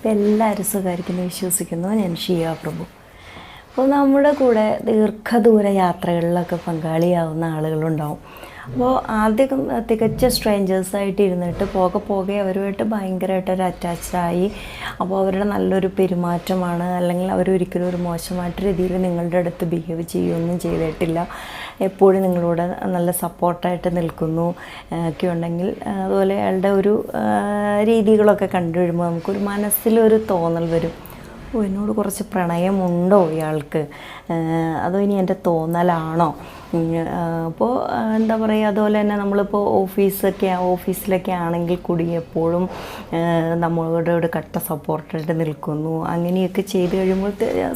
ഇപ്പം എല്ലാവരും സുഖമായിരിക്കുന്നു വിശ്വസിക്കുന്നു. ഞാൻ ഷിയ പ്രഭു. അപ്പോൾ നമ്മുടെ കൂടെ ദീർഘദൂര യാത്രകളിലൊക്കെ പങ്കാളിയാവുന്ന ആളുകളുണ്ടാവും. അപ്പോൾ ആദ്യം തികച്ച സ്ട്രേഞ്ചേഴ്സായിട്ട് ഇരുന്നിട്ട് പോകെ പോകെ അവരുമായിട്ട് ഭയങ്കരമായിട്ട് ഒരു അറ്റാച്ച്ഡായി അപ്പോൾ അവരുടെ നല്ലൊരു പെരുമാറ്റമാണ്. അല്ലെങ്കിൽ അവരൊരിക്കലും ഒരു മോശമായിട്ട് രീതിയിൽ നിങ്ങളുടെ അടുത്ത് ബിഹേവ് ചെയ്യുകയൊന്നും ചെയ്തിട്ടില്ല. എപ്പോഴും നിങ്ങളോട് നല്ല സപ്പോർട്ടായിട്ട് നിൽക്കുന്നു. ഒക്കെ ഉണ്ടെങ്കിൽ അതുപോലെ അയാളുടെ ഒരു രീതികളൊക്കെ കണ്ടു കഴിയുമ്പോൾ നമുക്കൊരു മനസ്സിലൊരു തോന്നൽ വരും. ഓ എന്നോട് കുറച്ച് പ്രണയമുണ്ടോ ഇയാൾക്ക്? അതോ ഇനി എന്റെ തോന്നലാണോ? അപ്പോൾ എന്താ പറയുക അതുപോലെ തന്നെ നമ്മളിപ്പോൾ ഓഫീസൊക്കെ ഓഫീസിലൊക്കെ ആണെങ്കിൽ കൂടി എപ്പോഴും നമ്മളുടെ ഒരു കട്ട സപ്പോർട്ടായിട്ട് നിൽക്കുന്നു. അങ്ങനെയൊക്കെ ചെയ്ത് കഴിയുമ്പോൾ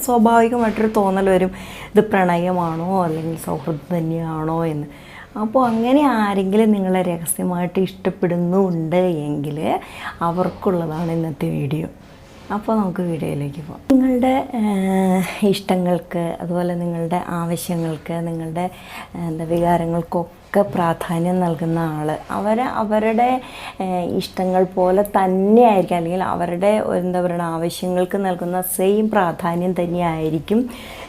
സ്വാഭാവികമായിട്ടൊരു തോന്നൽ വരും. ഇത് പ്രണയമാണോ? അല്ലെങ്കിൽ സൗഹൃദം തന്നെയാണോ എന്ന്. അപ്പോൾ അങ്ങനെ ആരെങ്കിലും നിങ്ങളെ രഹസ്യമായിട്ട് ഇഷ്ടപ്പെടുന്നുണ്ട് എങ്കിൽ അവർക്കുള്ളതാണ് ഇന്നത്തെ വീഡിയോ. അപ്പോൾ നമുക്ക് വീഡിയോയിലേക്ക് പോകാം. നിങ്ങളുടെ ഇഷ്ടങ്ങൾക്ക് അതുപോലെ നിങ്ങളുടെ ആവശ്യങ്ങൾക്ക് നിങ്ങളുടെ എന്താ വികാരങ്ങൾക്കൊക്കെ പ്രാധാന്യം നൽകുന്ന ആൾ അവർ അവരുടെ ഇഷ്ടങ്ങൾ പോലെ തന്നെയായിരിക്കും. അല്ലെങ്കിൽ അവരുടെ എന്താ പറയുക ആവശ്യങ്ങൾക്ക് നൽകുന്ന സെയിം പ്രാധാന്യം തന്നെയായിരിക്കും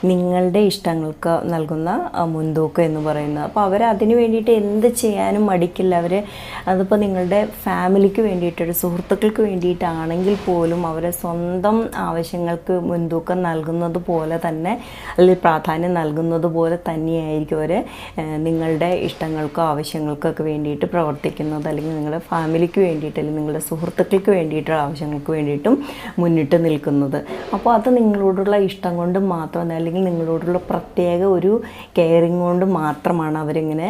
നിങ്ങളുടെ ഇഷ്ടങ്ങൾക്ക് നൽകുന്ന മുൻതൂക്കം എന്ന് പറയുന്നത്. അപ്പോൾ അവർ അതിന് വേണ്ടിയിട്ട് എന്ത് ചെയ്യാനും മടിക്കില്ല. അവർ അതിപ്പോൾ നിങ്ങളുടെ ഫാമിലിക്ക് വേണ്ടിയിട്ടൊരു സുഹൃത്തുക്കൾക്ക് വേണ്ടിയിട്ടാണെങ്കിൽ പോലും അവരെ സ്വന്തം ആവശ്യങ്ങൾക്ക് മുൻതൂക്കം നൽകുന്നത് പോലെ തന്നെ അല്ലെങ്കിൽ പ്രാധാന്യം നൽകുന്നത് പോലെ തന്നെയായിരിക്കും അവർ നിങ്ങളുടെ ഇഷ്ടങ്ങൾക്കോ ആവശ്യങ്ങൾക്കോ ഒക്കെ വേണ്ടിയിട്ട് പ്രവർത്തിക്കുന്നത് അല്ലെങ്കിൽ നിങ്ങളുടെ ഫാമിലിക്ക് വേണ്ടിയിട്ട് അല്ലെങ്കിൽ നിങ്ങളുടെ സുഹൃത്തുക്കൾക്ക് വേണ്ടിയിട്ടുള്ള ആവശ്യങ്ങൾക്ക് വേണ്ടിയിട്ടും മുന്നിട്ട് നിൽക്കുന്നത്. അപ്പോൾ അത് നിങ്ങളോടുള്ള ഇഷ്ടം കൊണ്ട് മാത്രം അല്ലെങ്കിൽ നിങ്ങളോടുള്ള പ്രത്യേക ഒരു കെയറിങ് കൊണ്ട് മാത്രമാണ് അവരിങ്ങനെ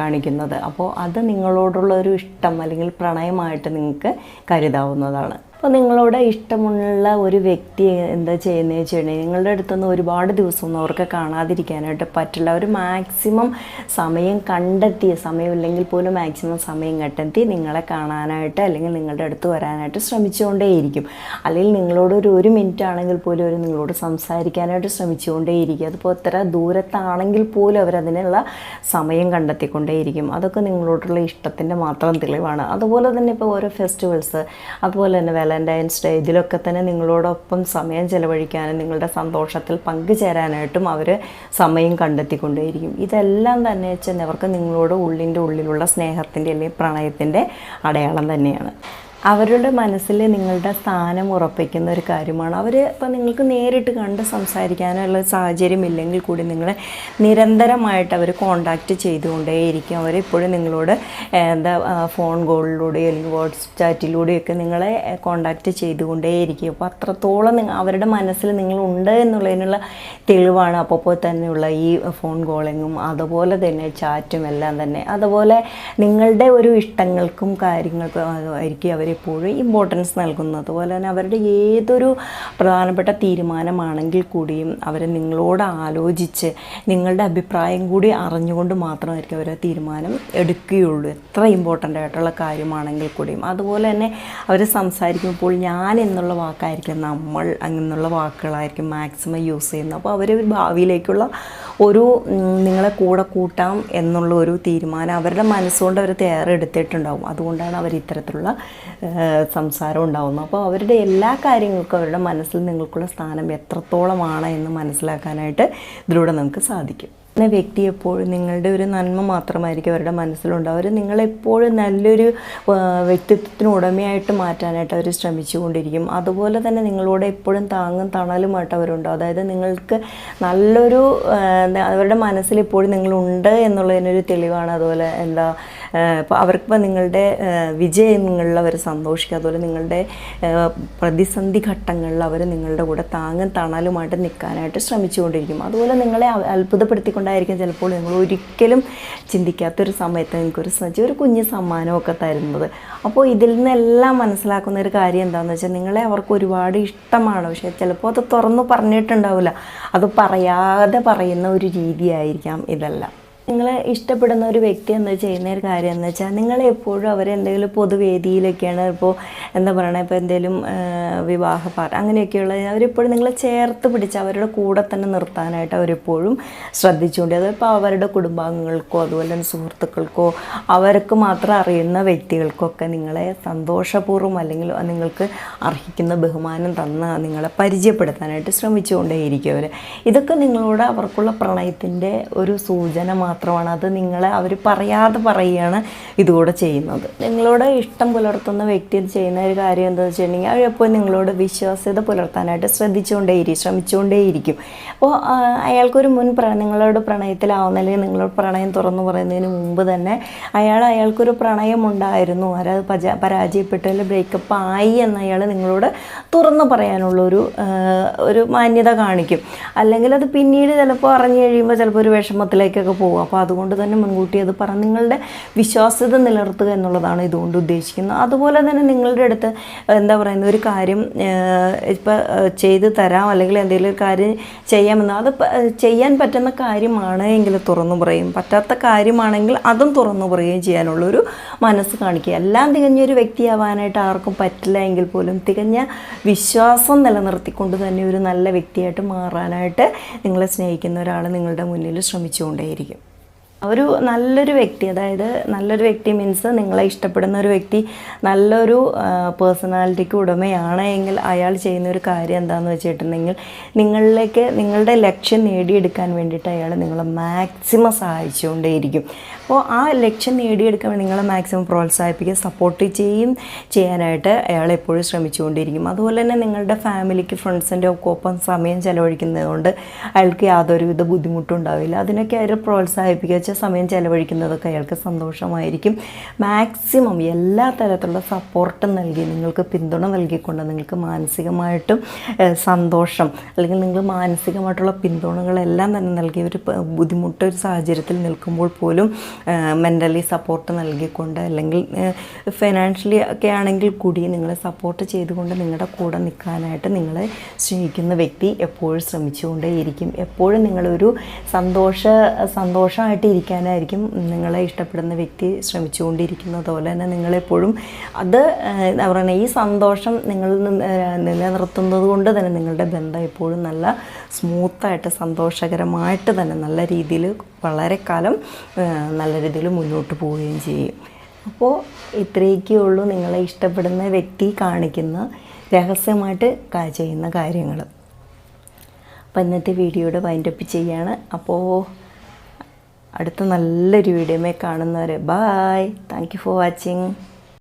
കാണിക്കുന്നത്. അപ്പോൾ അത് നിങ്ങളോടുള്ള ഒരു ഇഷ്ടം അല്ലെങ്കിൽ പ്രണയമായിട്ട് നിങ്ങൾക്ക് കരുതാവുന്നതാണ്. അപ്പോൾ നിങ്ങളോട് ഇഷ്ടമുള്ള ഒരു വ്യക്തി എന്താ ചെയ്യുന്നത് വെച്ചിട്ടുണ്ടെങ്കിൽ നിങ്ങളുടെ അടുത്തുനിന്ന് ഒരുപാട് ദിവസമൊന്നും അവർക്ക് കാണാതിരിക്കാനായിട്ട് പറ്റില്ല. ഒരു മാക്സിമം സമയം കണ്ടെത്തി സമയമില്ലെങ്കിൽ പോലും മാക്സിമം സമയം കണ്ടെത്തി നിങ്ങളെ കാണാനായിട്ട് അല്ലെങ്കിൽ നിങ്ങളുടെ അടുത്ത് വരാനായിട്ട് ശ്രമിച്ചുകൊണ്ടേയിരിക്കും. അല്ലെങ്കിൽ നിങ്ങളോട് ഒരു ഒരു മിനിറ്റ് ആണെങ്കിൽ പോലും അവർ നിങ്ങളോട് സംസാരിക്കാനായിട്ട് ശ്രമിച്ചുകൊണ്ടേയിരിക്കും. അതിപ്പോൾ എത്ര ദൂരത്താണെങ്കിൽ പോലും അവരതിനുള്ള സമയം കണ്ടെത്തിക്കൊണ്ടേയിരിക്കും. അതൊക്കെ നിങ്ങളോടുള്ള ഇഷ്ടത്തിന്റെ മാത്രം തെളിവാണ്. അതുപോലെ തന്നെ ഇപ്പോൾ ഓരോ ഫെസ്റ്റിവൽസ് അതുപോലെ തന്നെ വാലന്റൈൻസ് ഡേ ഇതിലൊക്കെ തന്നെ നിങ്ങളോടൊപ്പം സമയം ചിലവഴിക്കാനും നിങ്ങളുടെ സന്തോഷത്തിൽ പങ്കുചേരാനായിട്ടും അവർ സമയം കണ്ടെത്തിക്കൊണ്ടേയിരിക്കും. ഇതെല്ലാം തന്നെ വെച്ചാൽ അവർക്ക് നിങ്ങളോട് ഉള്ളിന്റെ ഉള്ളിലുള്ള സ്നേഹത്തിന്റെ അല്ലെങ്കിൽ പ്രണയത്തിന്റെ അടയാളം തന്നെയാണ്. അവരുടെ മനസ്സിൽ നിങ്ങളുടെ സ്ഥാനം ഉറപ്പിക്കുന്ന ഒരു കാര്യമാണ്. അവർ ഇപ്പം നിങ്ങൾക്ക് നേരിട്ട് കണ്ട് സംസാരിക്കാനുള്ള സാഹചര്യം ഇല്ലെങ്കിൽ കൂടി നിങ്ങളെ നിരന്തരമായിട്ട് അവർ കോണ്ടാക്റ്റ് ചെയ്തുകൊണ്ടേയിരിക്കും. അവർ ഇപ്പോഴും നിങ്ങളോട് എന്താ ഫോൺ കോളിലൂടെയോ അല്ലെങ്കിൽ വാട്സപ്പ് ചാറ്റിലൂടെയൊക്കെ നിങ്ങളെ കോണ്ടാക്റ്റ് ചെയ്തുകൊണ്ടേയിരിക്കും. അപ്പോൾ അത്രത്തോളം നിങ്ങൾ അവരുടെ മനസ്സിൽ നിങ്ങളുണ്ട് എന്നുള്ളതിനുള്ള തെളിവാണ് അപ്പോൾ തന്നെയുള്ള ഈ ഫോൺ കോളിങ്ങും അതുപോലെ തന്നെ ചാറ്റും എല്ലാം തന്നെ. അതുപോലെ നിങ്ങളുടെ ഒരു ഇഷ്ടങ്ങൾക്കും കാര്യങ്ങൾക്കും ആയിരിക്കും അവരെപ്പോഴും ഇമ്പോർട്ടൻസ് നൽകുന്നത് അതുപോലെ തന്നെ അവരുടെ ഏതൊരു പ്രധാനപ്പെട്ട തീരുമാനമാണെങ്കിൽ കൂടിയും അവരെ നിങ്ങളോട് ആലോചിച്ച് നിങ്ങളുടെ അഭിപ്രായം കൂടി അറിഞ്ഞുകൊണ്ട് മാത്രമായിരിക്കും അവർ തീരുമാനം എടുക്കുകയുള്ളൂ. എത്ര ഇമ്പോർട്ടന്റ് ആയിട്ടുള്ള കാര്യമാണെങ്കിൽ കൂടിയും. അതുപോലെ തന്നെ അവർ സംസാരിക്കുമ്പോൾ ഞാൻ എന്നുള്ള വാക്കായിരിക്കും നമ്മൾ എന്നുള്ള വാക്കുകളായിരിക്കും മാക്സിമം യൂസ് ചെയ്യുന്നത്. അപ്പോൾ അവർ ഭാവിയിലേക്കുള്ള ഒരു നിങ്ങളെ കൂടെ കൂട്ടാം എന്നുള്ള ഒരു തീരുമാനം അവരുടെ മനസ്സുകൊണ്ട് അവർ തയ്യാറെടുത്തിട്ടുണ്ടാവും. അതുകൊണ്ടാണ് അവർ ഇത്തരത്തിലുള്ള സംസാരം ഉണ്ടാവുന്നത്. അപ്പോൾ അവരുടെ എല്ലാ കാര്യങ്ങൾക്കും അവരുടെ മനസ്സിൽ നിങ്ങൾക്കുള്ള സ്ഥാനം എത്രത്തോളമാണ് എന്ന് മനസ്സിലാക്കാനായിട്ട് ഇതിലൂടെ നമുക്ക് സാധിക്കും. പിന്നെ വ്യക്തി എപ്പോഴും നിങ്ങളുടെ ഒരു നന്മ മാത്രമായിരിക്കും അവരുടെ മനസ്സിലുണ്ടാവും അവർ നിങ്ങളെപ്പോഴും നല്ലൊരു വ്യക്തിത്വത്തിന് ഉടമയായിട്ട് മാറ്റാനായിട്ട് അവർ ശ്രമിച്ചുകൊണ്ടിരിക്കും. അതുപോലെ തന്നെ നിങ്ങളോട് എപ്പോഴും താങ്ങും തണലുമായിട്ട് അവരുണ്ടാവും അതായത് നിങ്ങൾക്ക് നല്ലൊരു അവരുടെ മനസ്സിൽ എപ്പോഴും നിങ്ങളുണ്ട് എന്നുള്ളതിനൊരു തെളിവാണ് അതുപോലെ എന്താ ഇപ്പോൾ അവർക്കിപ്പോൾ നിങ്ങളുടെ വിജയങ്ങളിൽ അവർ സന്തോഷിക്കുക അതുപോലെ നിങ്ങളുടെ പ്രതിസന്ധി ഘട്ടങ്ങളിൽ അവർ നിങ്ങളുടെ കൂടെ താങ്ങും തണലുമായിട്ട് നിൽക്കാനായിട്ട് ശ്രമിച്ചുകൊണ്ടിരിക്കും. അതുപോലെ നിങ്ങളെ അത്ഭുതപ്പെടുത്തിക്കൊണ്ടായിരിക്കും ചിലപ്പോൾ നിങ്ങൾ ഒരിക്കലും ചിന്തിക്കാത്തൊരു സമയത്ത് നിങ്ങൾക്കൊരു ഒരു കുഞ്ഞ് സമ്മാനമൊക്കെ തരുന്നത്. അപ്പോൾ ഇതിൽ നിന്നെല്ലാം മനസ്സിലാക്കുന്ന ഒരു കാര്യം എന്താണെന്ന് വെച്ചാൽ നിങ്ങളെ അവർക്ക് ഒരുപാട് ഇഷ്ടമാണ്. പക്ഷേ ചിലപ്പോൾ അത് തുറന്നു പറഞ്ഞിട്ടുണ്ടാവില്ല. അത് പറയാതെ പറയുന്ന ഒരു രീതിയായിരിക്കാം ഇതെല്ലാം. നിങ്ങളെ ഇഷ്ടപ്പെടുന്ന ഒരു വ്യക്തി എന്ന് ചെയ്യുന്ന ഒരു കാര്യം എന്ന് വെച്ചാൽ നിങ്ങളെ എപ്പോഴും അവരെ എന്തെങ്കിലും പൊതുവേദിയിലൊക്കെയാണ് ഇപ്പോൾ എന്താ പറയണത് ഇപ്പോൾ എന്തെങ്കിലും വിവാഹ പാർട്ടി അങ്ങനെയൊക്കെയുള്ള അവരെപ്പോഴും നിങ്ങളെ ചേർത്ത് പിടിച്ച് അവരുടെ കൂടെ തന്നെ നിർത്താനായിട്ട് അവരെപ്പോഴും ശ്രദ്ധിച്ചുകൊണ്ട് അതിപ്പോൾ അവരുടെ കുടുംബാംഗങ്ങൾക്കോ അതുപോലെ തന്നെ സുഹൃത്തുക്കൾക്കോ അവർക്ക് മാത്രം അറിയുന്ന വ്യക്തികൾക്കൊക്കെ നിങ്ങളെ സന്തോഷപൂർവം അല്ലെങ്കിൽ നിങ്ങൾക്ക് അർഹിക്കുന്ന ബഹുമാനം തന്ന് നിങ്ങളെ പരിചയപ്പെടുത്താനായിട്ട് ശ്രമിച്ചുകൊണ്ടേയിരിക്കും അവർ ഇതൊക്കെ നിങ്ങളോട് അവർക്കുള്ള പ്രണയത്തിന്റെ ഒരു സൂചന മാത്രമാണ്. അത് നിങ്ങളെ അവർ പറയാതെ പറയുകയാണ് ഇതുകൂടെ ചെയ്യുന്നത്. നിങ്ങളോട് ഇഷ്ടം പുലർത്തുന്ന വ്യക്തി ചെയ്യുന്ന ഒരു കാര്യം എന്താണെന്ന് വെച്ചിട്ടുണ്ടെങ്കിൽ അവരെപ്പോൾ നിങ്ങളോട് വിശ്വാസ്യത പുലർത്താനായിട്ട് ശ്രദ്ധിച്ചുകൊണ്ടേയിരിക്കും ശ്രമിച്ചുകൊണ്ടേയിരിക്കും. അപ്പോൾ അയാൾക്കൊരു മുൻ പ്ര നിങ്ങളോട് പ്രണയത്തിലാവുന്ന അല്ലെങ്കിൽ നിങ്ങളോട് പ്രണയം തുറന്നു പറയുന്നതിന് മുമ്പ് തന്നെ അയാൾ അയാൾക്കൊരു പ്രണയം ഉണ്ടായിരുന്നു പജ പരാജയപ്പെട്ടു അല്ലെങ്കിൽ ബ്രേക്കപ്പ് ആയി എന്ന് അയാൾ നിങ്ങളോട് തുറന്നു പറയാനുള്ളൊരു ഒരു മാന്യത കാണിക്കും. അല്ലെങ്കിൽ അത് പിന്നീട് ചിലപ്പോൾ അറിഞ്ഞു കഴിയുമ്പോൾ ചിലപ്പോൾ ഒരു വിഷമത്തിലേക്കൊക്കെ പോകും അപ്പോൾ അതുകൊണ്ട് തന്നെ മുൻകൂട്ടി അത് പറഞ്ഞ് നിങ്ങളുടെ വിശ്വാസ്യത നിലനിർത്തുക എന്നുള്ളതാണ് ഇതുകൊണ്ട് ഉദ്ദേശിക്കുന്നത്. അതുപോലെ തന്നെ നിങ്ങളുടെ അടുത്ത് എന്താ പറയുന്ന ഒരു കാര്യം ഇപ്പം ചെയ്ത് തരാം അല്ലെങ്കിൽ എന്തെങ്കിലും കാര്യം ചെയ്യാമെന്ന് അത് ചെയ്യാൻ പറ്റുന്ന കാര്യമാണ് എങ്കിൽ തുറന്നു പറയും. പറ്റാത്ത കാര്യമാണെങ്കിൽ അതും തുറന്നു പറയുകയും ചെയ്യാനുള്ളൊരു മനസ്സ് കാണിക്കുക. എല്ലാം തികഞ്ഞൊരു വ്യക്തിയാവാനായിട്ട് ആർക്കും പറ്റില്ല എങ്കിൽ പോലും തികഞ്ഞ വിശ്വാസം നിലനിർത്തിക്കൊണ്ട് തന്നെ ഒരു നല്ല വ്യക്തിയായിട്ട് മാറാനായിട്ട് നിങ്ങളെ സ്നേഹിക്കുന്ന ഒരാൾ നിങ്ങളുടെ മുന്നിൽ ശ്രമിച്ചുകൊണ്ടേയിരിക്കും. ഒരു നല്ലൊരു വ്യക്തി അതായത് നല്ലൊരു വ്യക്തി മീൻസ് നിങ്ങളെ ഇഷ്ടപ്പെടുന്ന ഒരു വ്യക്തി നല്ലൊരു പേഴ്സണാലിറ്റിക്ക് ഉടമയാണ് എങ്കിൽ അയാൾ ചെയ്യുന്ന ഒരു കാര്യം എന്താണെന്ന് വെച്ചിട്ടുണ്ടെങ്കിൽ നിങ്ങളിലേക്ക് നിങ്ങളുടെ ലക്ഷ്യം നേടിയെടുക്കാൻ വേണ്ടിയിട്ട് അയാൾ നിങ്ങളെ മാക്സിമം സഹായിച്ചുകൊണ്ടേയിരിക്കും. അപ്പോൾ ആ ലക്ഷ്യം നേടിയെടുക്കാൻ നിങ്ങളെ മാക്സിമം പ്രോത്സാഹിപ്പിക്കുക സപ്പോർട്ട് ചെയ്യും ചെയ്യാനായിട്ട് അയാൾ എപ്പോഴും ശ്രമിച്ചുകൊണ്ടിരിക്കും അതുപോലെ തന്നെ നിങ്ങളുടെ ഫാമിലിക്ക് ഫ്രണ്ട്സിന്റെ ഒക്കെ ഒപ്പം സമയം ചെലവഴിക്കുന്നതുകൊണ്ട് അയാൾക്ക് യാതൊരുവിധ ബുദ്ധിമുട്ടും ഉണ്ടാവില്ല. അതിനൊക്കെ അയാൾ പ്രോത്സാഹിപ്പിക്കുക വെച്ചാൽ സമയം ചെലവഴിക്കുന്നതൊക്കെ അയാൾക്ക് സന്തോഷമായിരിക്കും. മാക്സിമം എല്ലാ തരത്തിലുള്ള സപ്പോർട്ടും നൽകി നിങ്ങൾക്ക് പിന്തുണ നൽകിക്കൊണ്ട് നിങ്ങൾക്ക് മാനസികമായിട്ടും സന്തോഷം അല്ലെങ്കിൽ നിങ്ങൾ മാനസികമായിട്ടുള്ള പിന്തുണകളെല്ലാം തന്നെ നൽകി ഒരു ബുദ്ധിമുട്ട് ഒരു സാഹചര്യത്തിൽ നിൽക്കുമ്പോൾ പോലും മെന്റലി സപ്പോർട്ട് നൽകിക്കൊണ്ട് അല്ലെങ്കിൽ ഫിനാൻഷ്യലി ഒക്കെ ആണെങ്കിൽ കൂടി നിങ്ങളെ സപ്പോർട്ട് ചെയ്തുകൊണ്ട് നിങ്ങളുടെ കൂടെ നിൽക്കാനായിട്ട് നിങ്ങളെ സ്നേഹിക്കുന്ന വ്യക്തി എപ്പോഴും ശ്രമിച്ചുകൊണ്ടേയിരിക്കും. എപ്പോഴും നിങ്ങളൊരു സന്തോഷ സന്തോഷമായിട്ട് ഇരിക്കാനായിരിക്കും നിങ്ങളെ ഇഷ്ടപ്പെടുന്ന വ്യക്തി ശ്രമിച്ചുകൊണ്ടിരിക്കുന്നത് പോലെ തന്നെ നിങ്ങളെപ്പോഴും അത് എന്താ പറയുക ഈ സന്തോഷം നിങ്ങൾ നിലനിർത്തുന്നത് കൊണ്ട് തന്നെ നിങ്ങളുടെ ബന്ധം എപ്പോഴും നല്ല സ്മൂത്തായിട്ട് സന്തോഷകരമായിട്ട് തന്നെ നല്ല രീതിയിൽ വളരെ കാലം നല്ല രീതിയിൽ മുന്നോട്ട് പോവുകയും ചെയ്യും. അപ്പോൾ ഇത്രയൊക്കെ ഉള്ളൂ നിങ്ങളെ ഇഷ്ടപ്പെടുന്ന വ്യക്തി കാണിക്കുന്ന രഹസ്യമായിട്ട് ചെയ്യുന്ന കാര്യങ്ങൾ. അപ്പോൾ ഇന്നത്തെ വീഡിയോയുടെ വൈൻഡപ്പ് ചെയ്യാണ്. അപ്പോൾ അടുത്ത നല്ലൊരു വീഡിയോമേ കാണുന്നവരെ. Bye thank you for watching